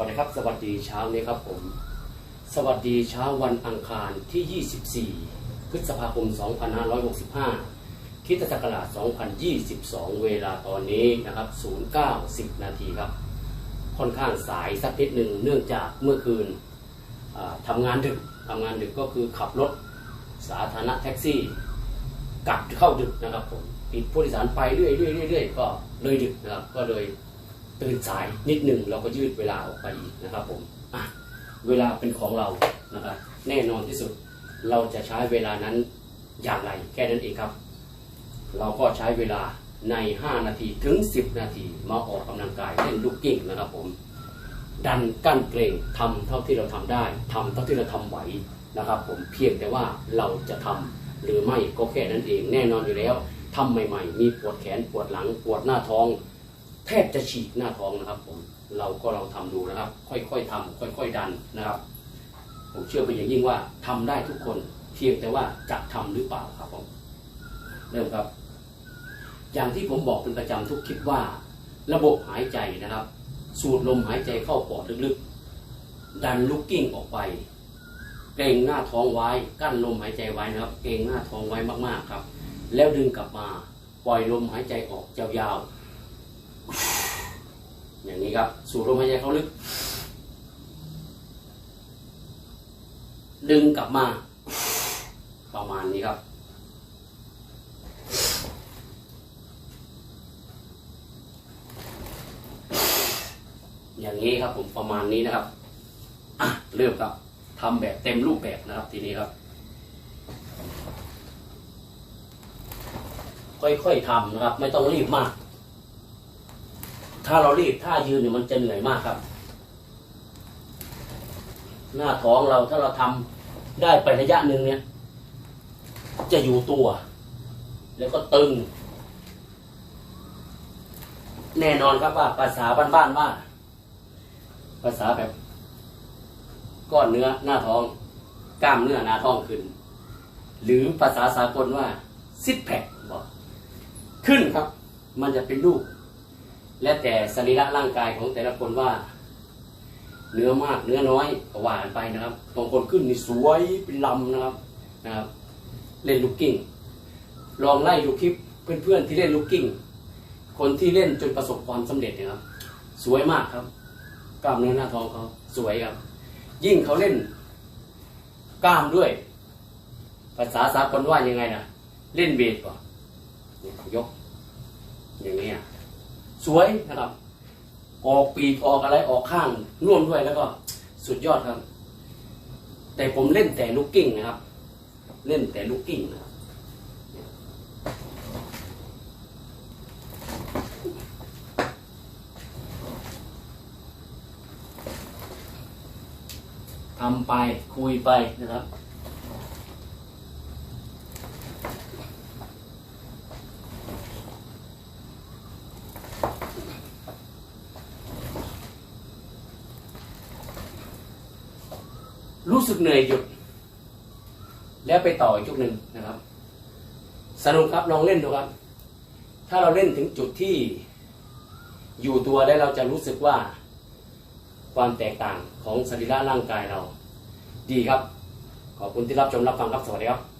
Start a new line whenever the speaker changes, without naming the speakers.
วัสดีครับสวัสดีเช้านี้ครับผม สวัสดีเช้าวันอังคารที่ 24 พฤษภาคม 2565คริสตศักราช 2022 เวลาตอนนี้นะครับ 0910 นาทีครับ ค่อนข้างสายสักนิดหนึ่งเนื่องจากเมื่อคืนทำงานดึกทำงานดึกก็คือขับรถสาธารณะแท็กซี่กลับเข้าดึกนะครับผมติดผู้โดยสารไปเรื่อยๆก็เลยดึกนะครับก็เลย ตื่นสายนิดหนึ่งเราก็ยืดเวลาออกไปอีกนะครับผมเวลาเป็นของเรานะครับแน่นอนที่สุดเราจะใช้เวลานั้นอย่างไรแค่นั้นเองครับ เราก็ใช้เวลาใน 5 นาทีถึง 10 นาที มาออกกำลังกายเล่นลูกกิ้งนะครับผม ดันกั้นเกรงทำเท่าที่เราทำได้ทำเท่าที่เราทำไหวนะครับ ผมเพียงแต่ว่าเราจะทำหรือไม่ก็แค่นั้นเองแน่นอนอยู่แล้วทำใหม่ ๆ มีปวดแขนปวดหลังปวดหน้าท้อง แทบจะฉีกหน้าท้องนะครับผมเราก็ลองทำดูนะครับ ค่อยๆทำค่อยๆดันนะครับ ผมเชื่อเป็นอย่างยิ่งว่าทำได้ทุกคนเพียงแต่ว่าจะทำหรือเปล่าครับผมเริ่มครับ อย่างที่ผมบอกเป็นประจำทุกคลิปว่า ระบบหายใจนะครับ สูดลมหายใจเข้าปอดลึกๆ ดันลุกกิ้งออกไปเกรงหน้าท้องไว้กั้นลมหายใจไว้นะครับเกรงหน้าท้องไว้มากๆครับ แล้วดึงกลับมาปล่อยลมหายใจออกยาวๆ อย่างนี้ครับ สูดลมหายใจเข้าลึก ดึงกลับมา ประมาณนี้ครับ อย่างนี้ครับผมประมาณนี้นะครับอะเริ่มครับทำแบบเต็มรูปแบบนะครับทีนี้ครับค่อยๆทำนะครับ ไม่ต้องรีบมาก ถ้าเรารีบถ้ายืนเนี่ยมันจะเหนื่อยมากครับ หน้าท้องเราถ้าเราทำได้ไประยะหนึ่งเนี่ย จะอยู่ตัว แล้วก็ตึง แน่นอนครับว่าภาษาบ้านๆว่าภาษาแบบก้อนเนื้อหน้าท้องกล้ามเนื้อหน้าท้องขึ้น หรือภาษาสากลว่าซิทแพคบอกขึ้นครับ มันจะเป็นรูป และแต่สรีระร่างกายของแต่ละคนว่า เนื้อมากเนื้อน้อยก็ว่านไปนะครับบางคนขึ้นนี่สวยเป็นลำนะครับนะครับ เล่นลูกกิ้งลองไล่ดูคลิปเพื่อนๆที่เล่นลูกกิ้งคนที่เล่นจนประสบความสำเร็จนะครับ สวยมากครับกล้ามเนื้อหน้าท้องเขาสวยครับ ยิ่งเขาเล่นกล้ามด้วย ภาษาสากลว่ายังไงนะเล่นเบสก่อนยก อย่างนี้ย สวยนะครับ ออกปีกออกอะไรออกข้างร่วมด้วยแล้วก็สุดยอดครับ แต่ผมเล่นแต่ลูกกิ้งนะครับ เล่นแต่ลูกกิ้งนะครับทำไปคุยไปนะครับ รู้สึกเหนื่อยหยุด แล้วไปต่ออีกจุดหนึ่งนะครับ สนุกครับลองเล่นดูครับ ถ้าเราเล่นถึงจุดที่อยู่ตัวแล้วเราจะรู้สึกว่าความแตกต่างของสรีระร่างกายเรา ดีครับ ขอบคุณที่รับชมรับฟังครับสวัสดีครับ